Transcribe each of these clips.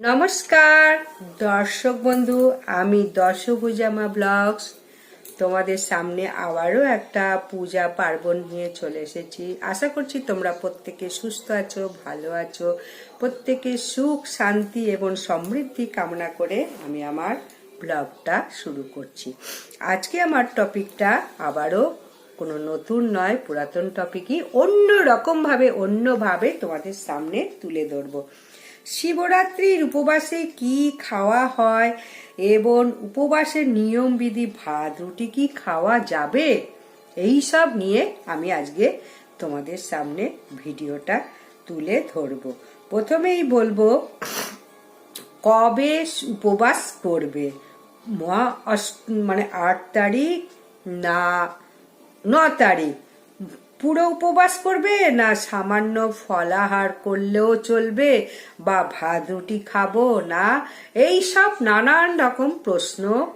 নমস্কার, দর্শক বন্ধু, আমি দর্শভুজামা ব্লগস। তোমাদের সামনে আবারও একটা পূজা পার্বণ নিয়ে চলে এসেছি। আশা করছি তোমরা প্রত্যেকে সুস্থ আছো, ভালো আছো। প্রত্যেকে সুখ, শান্তি এবং সমৃদ্ধি কামনা করে আমি আমার ব্লগটা শুরু করছি। আজকে আমার টপিকটা আবারও কোনো নতুন নয়, পুরাতন টপিকই। অন্য রকমভাবে অন্যভাবে তোমাদের সামনে তুলে ধরবো। শিবরাত্রির উপবাসে কি খাওয়া হয়? এবং উপবাসের নিয়ম বিধি ভাত, রুটি কি খাওয়া যাবে? এই সব নিয়ে আমি আজকে তোমাদের সামনে ভিডিওটা তুলে ধরব। প্রথমেই বলব, কবে উপবাস করবে? মহা মানে আট তারিখ না ন তারিখ? পুরো উপবাস করবে না সামান্য ফলাহার করলেও চলবে? বা ভাত, রুটি খাব না? এই সব নানান রকম প্রশ্ন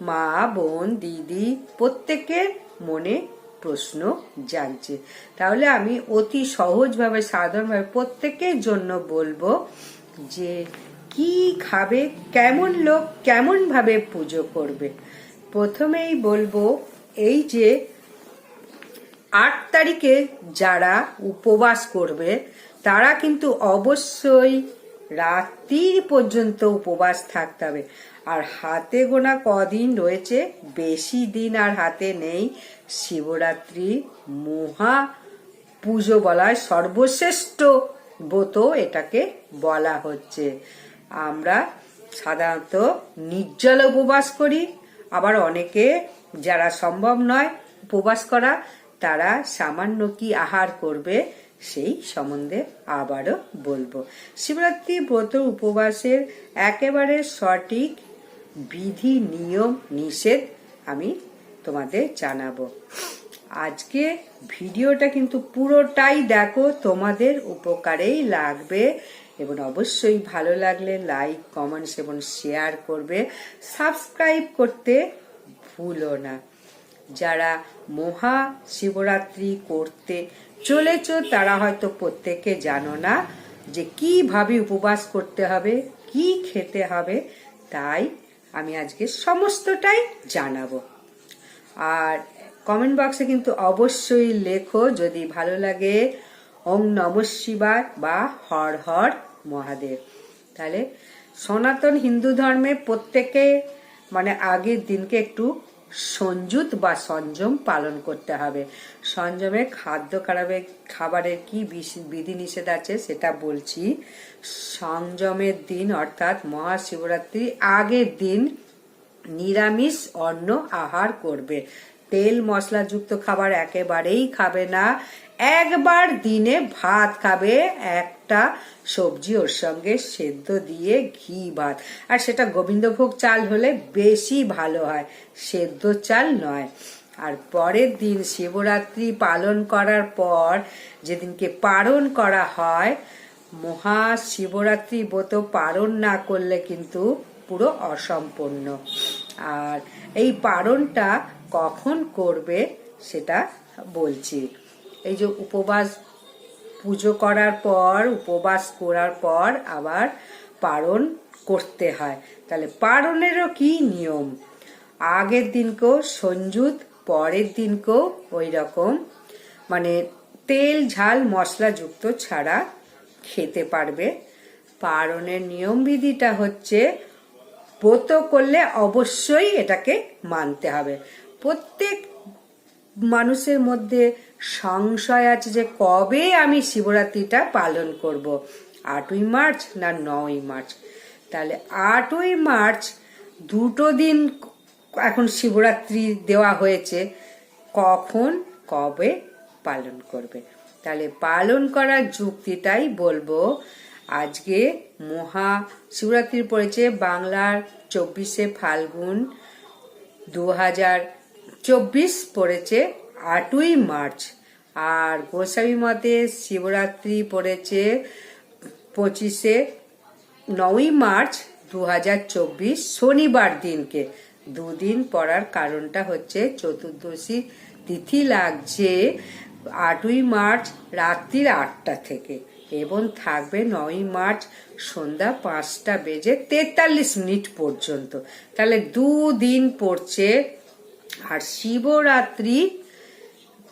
মা, বোন, দিদি প্রত্যেকের মনে প্রশ্ন জাগছে। তাহলে আমি অতি সহজভাবে, সাধারণভাবে প্রত্যেকের জন্য বলব যে কি খাবে, কেমন লোক কেমন ভাবে পুজো করবে? প্রথমেই বলব এই যে আট তারিখে যারা উপবাস করবে, তারা কিন্তু অবশ্যই রাত্রির পর্যন্ত উপবাস থাকতে হবে। আর হাতে গোনা কদিন রয়েছে, বেশি দিন আর হাতে নেই। শিবরাত্রি মহা পুজো বলা হয় সর্বশ্রেষ্ঠ ব্রত এটাকে বলা হচ্ছে। আমরা সাধারণত নির্জল উপবাস করি, আবার অনেকে যারা সম্ভব নয় উপবাস করা তারা সামান্য কি আহার করবে, সেই সম্বন্ধে আবারও বলব। শিবরাত্রি ব্রত উপবাসের একেবারে সঠিক বিধি, নিয়ম, নিষেধ আমি তোমাদের জানাব। আজকে ভিডিওটা কিন্তু পুরোটাই দেখো, তোমাদের উপকারেই লাগবে এবং অবশ্যই ভালো লাগলে লাইক, কমেন্টস এবং শেয়ার করবে। সাবস্ক্রাইব করতে ভুলো না। যারা মহা শিবরাত্রি করতে চলেছ, তারা হয়তো প্রত্যেকে জানো না যে কীভাবে উপবাস করতে হবে, কি খেতে হবে, তাই আমি আজকে সমস্তটাই জানাব। আর কমেন্ট বক্সে কিন্তু অবশ্যই লেখো, যদি ভালো লাগে, ওং নম শিবায় বা হর হর মহাদেব। তাহলে সনাতন হিন্দু ধর্মে প্রত্যেকে মানে আগের দিনকে একটু সংযুত বা সংযম পালন করতে হবে। সংযমে খাদ্য খারাপের খাবারের কি বিধিনিষেধ আছে সেটা বলছি। সংযমের দিন অর্থাৎ মহাশিবরাত্রি আগের দিন নিরামিষ অন্ন আহার করবে। তেল মশলাযুক্ত খাবার একেবারেই খাবে না। একবার দিনে ভাত খাবে, একটা সবজি ওর সঙ্গে সেদ্ধ দিয়ে ঘি, ভাত। আর সেটা গোবিন্দভোগ চাল হলে বেশি ভালো হয়, সেদ্ধ চাল নয়। আর পরের দিন শিবরাত্রি পালন করার পর যেদিনকে পালন করা হয় মহা শিবরাত্রি ব্রত পালন না করলে কিন্তু পুরো অসম্পূর্ণ। আর এই পালনটা কখন করবে সেটা বলছি। এই যে উপবাস পুজো করার পর, উপবাস করার পর আবার পারণ করতে হয়। তাহলে পারণেরও কি নিয়ম? আগের দিনকেও সঞ্জুত, পরের দিনকেও ওই রকম। মানে তেল, ঝাল, মশলাযুক্ত ছাড়া খেতে পারবে। পারণের নিয়মবিধিটা হচ্ছে ব্রত করলে অবশ্যই এটাকে মানতে হবে। প্রত্যেক মানুষের মধ্যে সংশয় আছে যে কবে আমি শিবরাত্রিটা পালন করব। আটই মার্চ না নয় মার্চ? তাহলে আটই মার্চ দুটো দিন এখন শিবরাত্রি দেওয়া হয়েছে। কখন? কবে পালন করবে? তাহলে পালন করার যুক্তিটাই বলব, আজকে মহা শিবরাত্রি পড়েছে বাংলার চব্বিশে ফাল্গুন দু হাজার চব্বিশ পড়েছে আটই মার্চ। আর গোস্বামী মতে শিবরাত্রি পড়েছে পঁচিশে নয়ই মার্চ দু হাজার চব্বিশ, শনিবার দিনকে। দুদিন পড়ার কারণটা হচ্ছে চতুর্দশী তিথি লাগছে আটই মার্চ রাত্রির আটটা থেকে এবং থাকবে নয় মার্চ সন্ধ্যা পাঁচটা বেজে তেতাল্লিশ মিনিট পর্যন্ত। তাহলে দুদিন পড়ছে আর শিবরাত্রি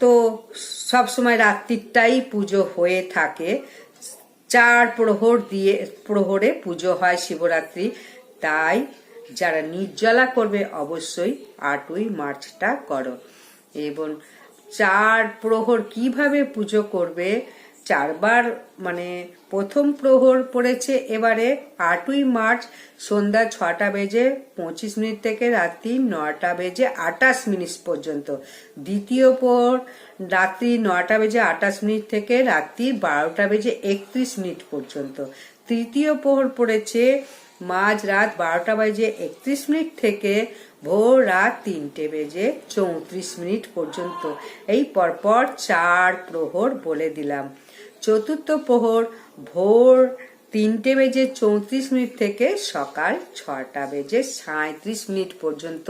তো সবসময় রাত্রিটাই পুজো হয়ে থাকে। চার প্রহর দিয়ে, প্রহরে পুজো হয় শিবরাত্রি। তাই যারা নির্জলা করবে অবশ্যই আটই মার্চটা করো। এবং চার প্রহর কীভাবে পুজো করবে চারবার মানে প্রথম প্রহর পড়েছে এবারে আটই মার্চ সন্ধ্যা ছটা বেজে পঁচিশ মিনিট থেকে রাত্রি নটা বেজে আটাশ মিনিট পর্যন্ত। দ্বিতীয় প্রহর রাত্রি নটা বেজে আটাশ মিনিট থেকে রাত্রি বারোটা বেজে একত্রিশ মিনিট পর্যন্ত। তৃতীয় প্রহর পড়েছে মাঝ রাত বারোটা বেজে একত্রিশ মিনিট থেকে ভোর রাত তিনটে বেজে চৌত্রিশ মিনিট পর্যন্ত। এই পরপর চার প্রহর বলে দিলাম। চতুর্থ প্রহর ভোর তিনটে বেজে চৌত্রিশ মিনিট থেকে সকাল ছটা বেজে সাঁত্রিশ মিনিট পর্যন্ত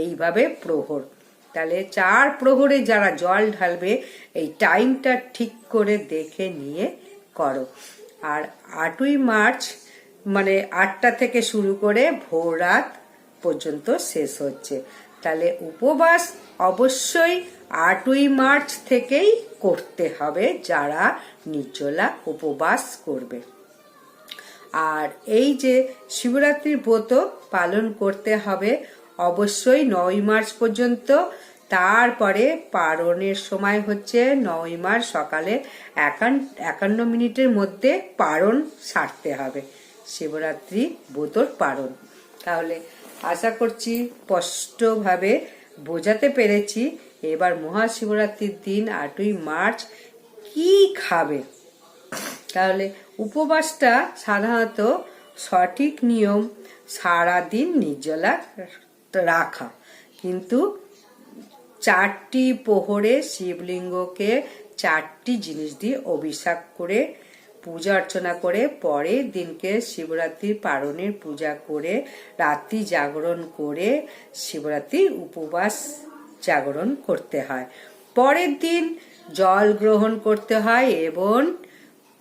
এইভাবে প্রহর। তাহলে চার প্রহরে যারা জল ঢালবে, এই টাইমটা ঠিক করে দেখে নিয়ে করো। আর আটই মার্চ মানে আটটা থেকে শুরু করে ভোর রাত পর্যন্ত শেষ হচ্ছে। তাহলে উপবাস অবশ্যই আটই মার্চ থেকেই করতে হবে যারা নির্জলা উপবাস করবে। আর এই যে শিবরাত্রির ব্রত পালন করতে হবে অবশ্যই নয় মার্চ পর্যন্ত। তারপরে পারণের সময় হচ্ছে নয় মার্চ সকালে একান্ন মিনিটের মধ্যে পারণ সারতে হবে। শিবরাত্রি ব্রতর পারণ। তাহলে আশা করছি স্পষ্টভাবে বোঝাতে পেরেছি। এবার মহাশিবরাত্রির দিন, আটই মার্চ, কি খাবে? তাহলে উপবাসটা সাধারণত সঠিক নিয়ম, সারাদিন নির্জলা রাখা। কিন্তু চারটি পোহরে শিবলিঙ্গকে চারটি জিনিস দিয়ে অভিষেক করে পূজা অর্চনা করে পরের দিনকে শিবরাত্রির পারণের পূজা করে রাত্রি জাগরণ করে শিবরাত্রির উপবাস জাগরণ করতে হয়। পরের দিন জল গ্রহণ করতে হয় এবং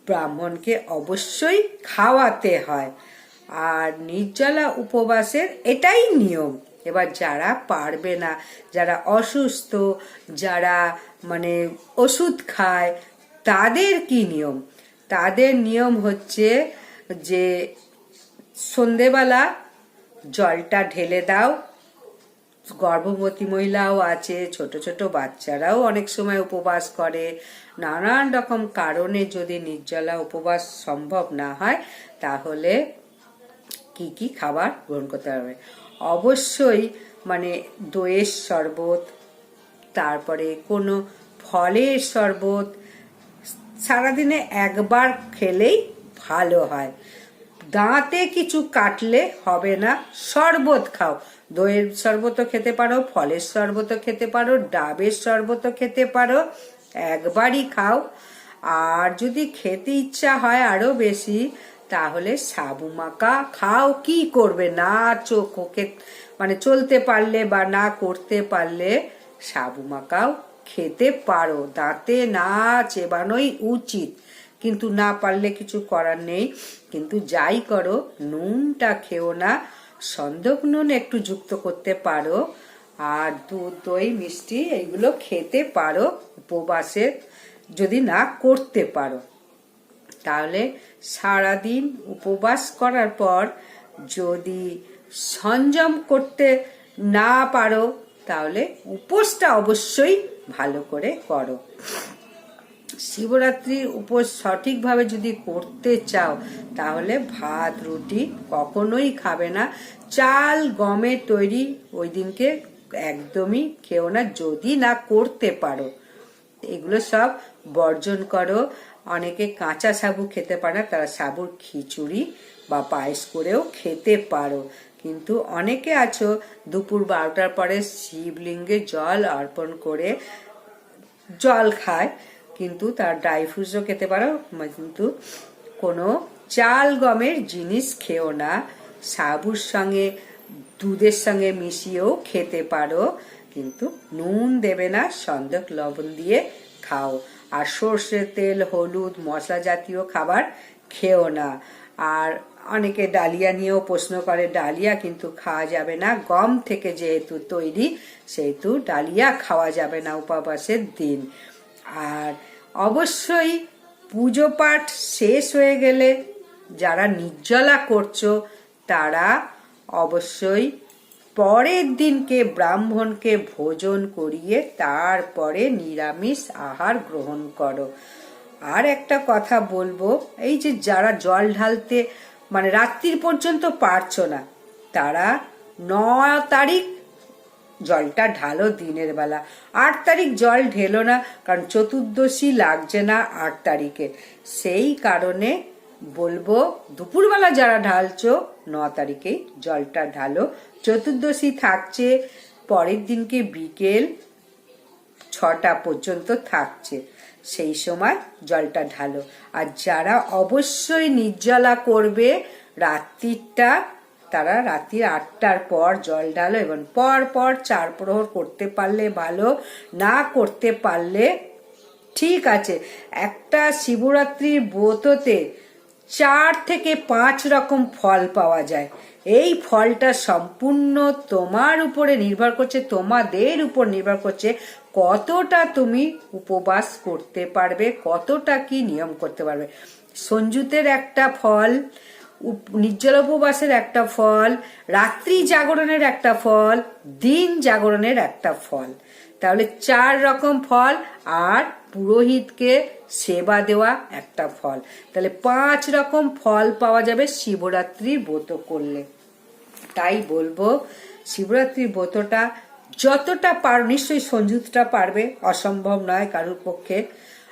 ব্রাহ্মণকে অবশ্যই খাওয়াতে হয়। আর নির্জলা উপবাসের এটাই নিয়ম। এবার যারা পারবে না, যারা অসুস্থ, যারা মানে ওষুধ খায়, তাদের কি নিয়ম? তাদের নিয়ম হচ্ছে যে সন্ধেবেলা জলটা ঢেলে দাও। গর্ভবতী মহিলাও আছে, ছোট ছোট বাচ্চারাও অনেক সময় উপবাস করে। নানান রকম কারণে যদি নির্জলা উপবাস সম্ভব না হয়, তাহলে কি কি খাবার গ্রহণ করতে হবে? অবশ্যই মানে দইয়ের শরবত, তারপরে কোনো ফলের শরবত সারাদিনে একবার খেলেই ভালো হয়। দাঁতে কিছু কাটলে হবে না। শরবত খাও। দইয়ের শরবতও খেতে পারো, ফলের শরবতও খেতে পারো, ডাবের শরবতও খেতে পারো। একবারই খাও। আর যদি খেতে ইচ্ছা হয় আরও বেশি, তাহলে সাবু মাকা খাও। কি করবে? না চোখে মানে চলতে পারলে বা না করতে পারলে সাবু মাকাও খেতে পারো, দাঁতে না চেবানোই উচিত। কিন্তু না পারলে কিছু করার নেই। কিন্তু যাই করো, নুনটা খেও না, সন্দক নুন একটু যুক্ত করতে পারো। আর দুধ, দই, মিষ্টি, এইগুলো খেতে পারো উপবাসে, যদি না করতে পারো। তাহলে সারাদিন উপবাস করার পর যদি সংযম করতে না পারো, তাহলে উপোসটা অবশ্যই ভালো করে করো। শিবরাত্রির উপোস সঠিকভাবে যদি করতে চাও, তাহলে ভাত, রুটি কখনোই খাবে না। চাল, গমের তৈরি ওই দিনকে একদমই খেও না, যদি না করতে পারো। এগুলো সব বর্জন করো। অনেকে কাঁচা সাবু খেতে পারে না, তারা সাবুর খিচুড়ি বা পায়েস করেও খেতে পারো। কিন্তু অনেকে আছো, দুপুর বারোটার পরে শিবলিঙ্গে জল অর্পণ করে জল খায়, কিন্তু তার ড্রাই ফ্রুটসও খেতে পারো, কিন্তু কোনো চাল গমের জিনিস খেও না। সাবুর সঙ্গে, দুধের সঙ্গে মিশিয়েও খেতে পারো, কিন্তু নুন দেবে না, সন্দক লবণ দিয়ে খাও। আর সর্ষে তেল, হলুদ, মশলা জাতীয় খাবার খেও না। আর অনেকে ডালিয়া নিয়েও প্রশ্ন করে, ডালিয়া কিন্তু খাওয়া যাবে না, গম থেকে যেহেতু তৈরি, সেহেতু ডালিয়া খাওয়া যাবে না উপবাসের দিন। আর অবশ্যই পুজো পাঠ শেষ হয়ে গেলে যারা নির্জলা করছ, তারা অবশ্যই পরের দিনকে ব্রাহ্মণকে ভোজন করিয়ে তারপরে নিরামিষ আহার গ্রহণ করো। আর একটা কথা বলব, এই যে যারা জল ঢালতে মানে রাত্রির পর্যন্ত পারছ না। তারা ন তারিখ জলটা ঢালো দিনের বেলা। আট তারিখ জল ঢেলো না, কারণ চতুর্দশী লাগছে না আট তারিখে। সেই কারণে বলব, দুপুরবেলা যারা ঢালছো ন তারিখেই জলটা ঢালো। চতুর্দশী থাকছে, পরের দিনকে বিকেল ছটা পর্যন্ত থাকছে। সেই সময় জলটা ঢালো। আর যারা অবশ্যই নির্জলা করবে, রাত্রিটা, তারা রাত্রি আটটার পর জল ঢালো এবং পর পর চার প্রহর করতে পারলে ভালো, না করতে পারলে ঠিক আছে। একটা শিবরাত্রির ব্রততে চার থেকে পাঁচ রকম ফল পাওয়া যায়। এই ফলটা সম্পূর্ণ তোমার উপরে নির্ভর করছে, তোমাদের উপর নির্ভর করছে কতটা তুমি উপবাস করতে পারবে, কতটা কি নিয়ম করতে পারবে। সঞ্জুতের একটা ফল নির্জল উপবাসের একটা ফল, রাত্রি জাগরণের একটা ফল, দিন জাগরণের একটা ফল। তাহলে চার রকম ফল আর পুরোহিতকে সেবা দেওয়া একটা ফল। তাহলে পাঁচ রকম ফল পাওয়া যাবে শিবরাত্রির ব্রত করলে। তাই বলব, শিবরাত্রির ব্রতটা যতটা পার, নিশ্চয়ই সঞ্জুতটা পারবে, অসম্ভব নয় কারোর পক্ষে।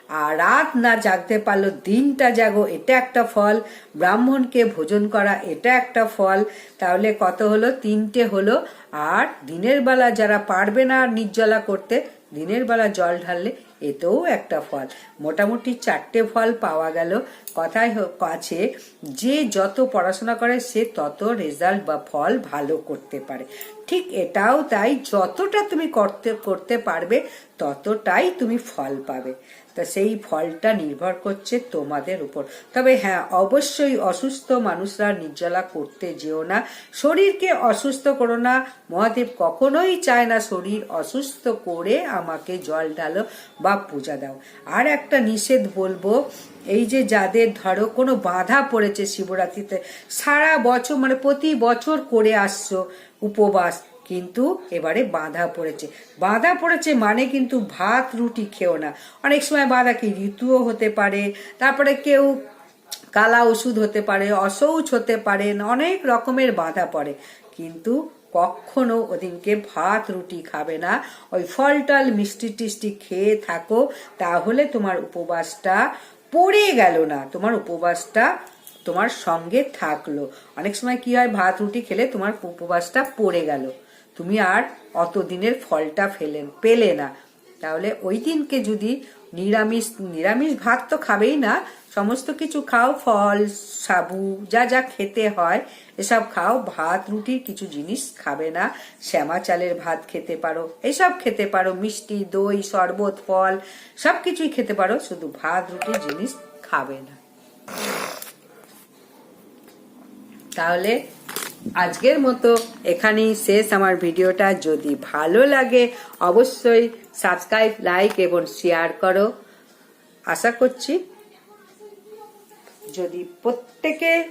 আর রাত না জাগতে পারল দিনটা জাগো, এটা একটা ফল। ব্রাহ্মণকে ভোজন করা, এটা একটা ফল। তাহলে কত হলো? তিনটে হলো। আর দিনের বেলা যারা পারবে না নির্জলা করতে, দিনের বেলা জল ঢাললে এতেও একটা ফল। মোটামুটি চারটে ফল পাওয়া গেল। কথাই আছে, যে যত পড়াশোনা করে, সে তত রেজাল্ট বা ফল ভালো করতে পারে। ঠিক এটাও তাই, যতটা তুমি করতে করতে পারবে, ততটাই তুমি ফল পাবে। তা সেই ফলটা নির্ভর করছে তোমাদের উপর। তবে হ্যাঁ অবশ্যই অসুস্থ মানুষরা নির্জলা করতে যেও না। শরীরকে অসুস্থ করো না। মহাদেব কখনোই চায় না শরীর অসুস্থ করে আমাকে জল ঢালো বা পূজা দাও। আর একটা নিষেধ বলব, এই যে যাদের ধরো কোনো বাধা পড়েছে শিবরাত্রিতে, সারা বছর মানে প্রতি বছর করে আসছো উপবাস কিন্তু এবারে বাধা পড়েছে। বাধা পড়েছে মানে কিন্তু ভাত, রুটি খেও না। অনেক সময় বাধা কি ঋতুও হতে পারে, তারপরে কেউ কালা ওষুধ হতে পারে, অসৌচ হতে পারে, অনেক রকমের বাধা পড়ে। কিন্তু কখনো ওদিনকে ভাত, রুটি খাবে না। ওই ফল টল মিষ্টি টিষ্টি খেয়ে থাকো, তাহলে তোমার উপবাসটা পড়ে গেল না। তোমার উপবাসটা তোমার সঙ্গে থাকল। অনেক সময় কি হয়, ভাত, রুটি খেলে তোমার উপবাসটা পড়ে গেল। তুমি আর অত দিনের ফলটা ফেলেন পেলে না। তাহলে ওই দিনকে যদি নিরামিষ নিরামিষ ভাত তো খাবেই না, সমস্ত কিছু খাও, ফল, সাবু, যা যা খেতে হয়, এসব খাও, ভাত রুটির কিছু জিনিস খাবে না। শ্যামা চালের ভাত খেতে পারো, এসব খেতে পারো, মিষ্টি, দই, শরবত, ফল, সব কিছুই খেতে পারো, শুধু ভাত রুটির জিনিস খাবে না। তাহলে আজকের মতো এখানেই শেষ আমার ভিডিওটা। যদি ভালো লাগে, অবশ্যই সাবস্ক্রাইব, লাইক এবং শেয়ার করো। আশা করছি যদি প্রত্যেকে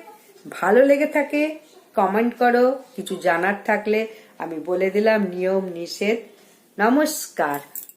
ভালো লেগে থাকে, কমেন্ট করো। কিছু জানার থাকলে আমি বলে দিলাম নিয়ম নিষেধ। নমস্কার।